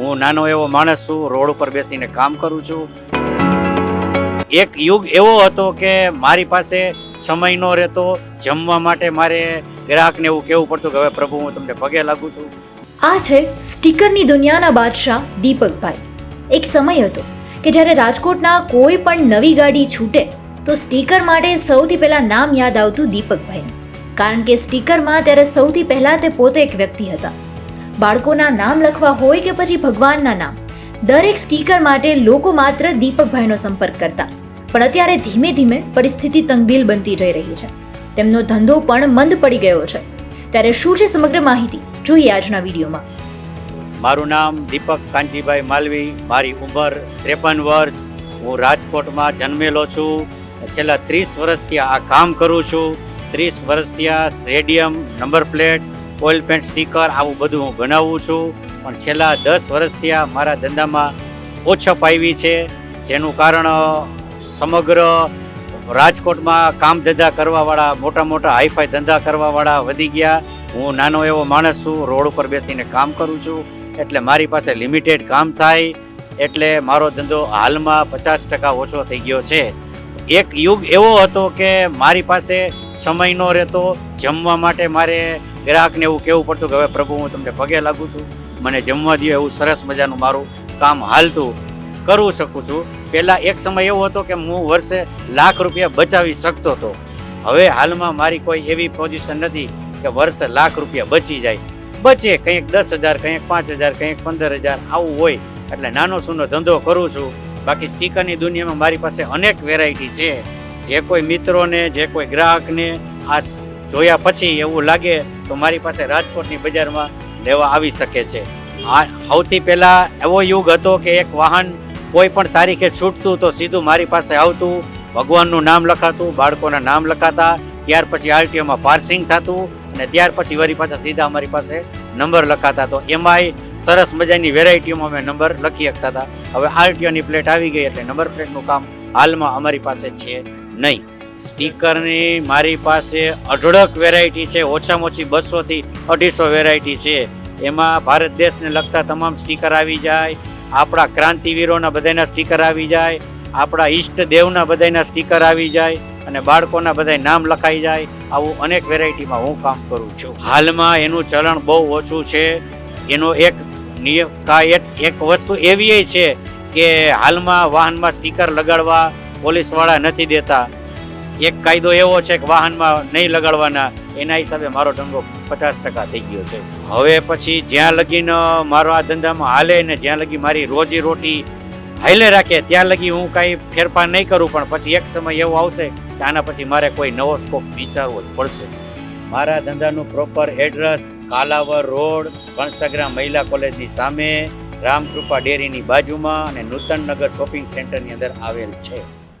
હું નાનો એવો માણસ છું, રોડ ઉપર બેસીને કામ કરું છું. એક યુગ એવો હતો કે મારી પાસે સમય ન રહેતો, જમવા માટે મારે ગ્રાહકને એવું કહેવું પડતું કે, હવે પ્રભુ, હું તમને પગે લાગુ છું. આ છે સ્ટીકરની દુનિયાના બાદશાહ દીપકભાઈ. એક સમય હતો કે જ્યારે રાજકોટના કોઈ પણ નવી ગાડી છૂટે, તો સ્ટીકર માટે સૌથી પહેલાં નામ યાદ આવતું દીપકભાઈનું. કારણ કે સ્ટીકરમાં ત્યારે સૌથી પહેલાં તે પોતે એક વ્યક્તિ હતા. બાળકોના નામ લખવા હોય કે પછી ભગવાનના નામ, દરેક સ્ટીકર માટે લોકો માત્ર દીપકભાઈનો સંપર્ક કરતા. પણ અત્યારે ધીમે ધીમે પરિસ્થિતિ તંગદિલ બનતી જઈ રહી છે. તેમનો ધંધો પણ મંદ પડી ગયો છે. ત્યારે શું છે સમગ્ર માહિતી? જોઈએ આજના વિડીયોમાં. મારું નામ દીપક કાંજીભાઈ માલવી, મારી ઉંમર ત્રેપન વર્ષ. હું રાજકોટમાં જન્મેલો છું. છેલ્લા ત્રીસ વર્ષથી આ કામ કરું છું. ત્રીસ વર્ષથી આ radium number plate oil paint, sticker, આવું બધું હું બનાવું છું. પણ છેલ્લા દસ વર્ષથી આ મારા ધંધામાં ઓછપ આવી છે. જેનું કારણ સમગ્ર રાજકોટમાં કામ ધંધા કરવાવાળા, મોટા મોટા હાઈફાઈ ધંધા કરવાવાળા વધી ગયા. હું નાનો એવો માણસ છું, રોડ ઉપર બેસીને કામ કરું છું. એટલે મારી પાસે લિમિટેડ કામ થાય. એટલે મારો ધંધો હાલમાં પચાસ ટકા ઓછો થઈ ગયો છે. એક યુગ એવો હતો કે મારી પાસે સમય ન રહેતો. જમવા માટે મારે ગ્રાહકને એવું કહેવું પડતું કે હવે પ્રભુ, હું તમને પગે લાગુ છું. મને જમવા દો એવું સરસ મજાનું મારું કામ હાલતું કરવું શકું છું. પહેલાં એક સમય એવો હતો કે હું વર્ષે લાખ રૂપિયા બચાવી શકતો હતો. હવે હાલમાં મારી કોઈ એવી પોઝિશન નથી કે વર્ષે લાખ રૂપિયા બચી જાય. બચે, કંઈક દસ હજાર, કંઈક પાંચ હજાર, કંઈક પંદર હજાર, આવું હોય. એટલે નાનો સૂનો ધંધો કરું છું. બાકી સ્ટીકરની દુનિયામાં મારી પાસે અનેક વેરાયટી છે. જે કોઈ મિત્રોને, જે કોઈ ગ્રાહકને આ જોયા પછી એવું લાગે તો મારી પાસે રાજકોટની બજારમાં લેવા આવી શકે છે. આ સૌથી પહેલા એવો યુગ હતો કે એક વાહન કોઈ પણ તારીખે છૂટતું તો સીધું મારી પાસે આવતું, ભગવાનનું નામ લખાતું, બાળકોના નામ લખાતા, ત્યાર પછી આરટીઓમાં પાર્સિંગ થતું અને ત્યાર પછી વરી પાછા સીધા અમારી પાસે નંબર લખાતા. તો એમાંય સરસ મજાની વેરાયટીઓમાં અમે નંબર લખી શકતા હતા. હવે આરટીઓની પ્લેટ આવી ગઈ એટલે નંબર પ્લેટનું કામ હાલમાં અમારી પાસે છે નહીં. સ્ટીકરની મારી પાસે અઢળક વેરાયટી છે, ઓછામાં ઓછી બસોથી અઢીસો વેરાયટી છે. એમાં ભારત દેશને લગતા તમામ સ્ટીકર આવી જાય, આપણા ક્રાંતિવીરોના બધાના સ્ટીકર આવી જાય, આપણા ઈષ્ટ દેવના બધાના સ્ટીકર આવી જાય અને બાળકોના બધા નામ લખાઈ જાય. આવું અનેક વેરાયટીમાં હું કામ કરું છું. હાલમાં એનું ચલણ બહુ ઓછું છે. એનો એક નિયમ એક વસ્તુ એવી છે કે હાલમાં વાહનમાં સ્ટીકર લગાડવા પોલીસવાળા નથી દેતા. એક કાયદો એવો છે કે વાહનમાં નહીં લગાડવાના, એના હિસાબે મારો ડંગો પચાસ ટકા થઈ ગયો છે. હવે પછી જ્યાં લગીન, મારો આ ધંધામાં હાલે ને જ્યાં લગી મારી રોજી રોટી હાઈલે રાખે, ત્યાં લગી હું કાંઈ ફેરફાર નહીં કરું, પણ પછી એક સમય એવો આવશે કે આના પછી મારે કોઈ નવો સ્કોપ વિચારવો જ પડશે. મારા ધંધાનું proper address Kalawad road Kansagara મહિલા કોલેજની સામે, રામકૃપા ડેરીની બાજુમાં અને નૂતનનગર શોપિંગ સેન્ટરની અંદર આવેલ છે.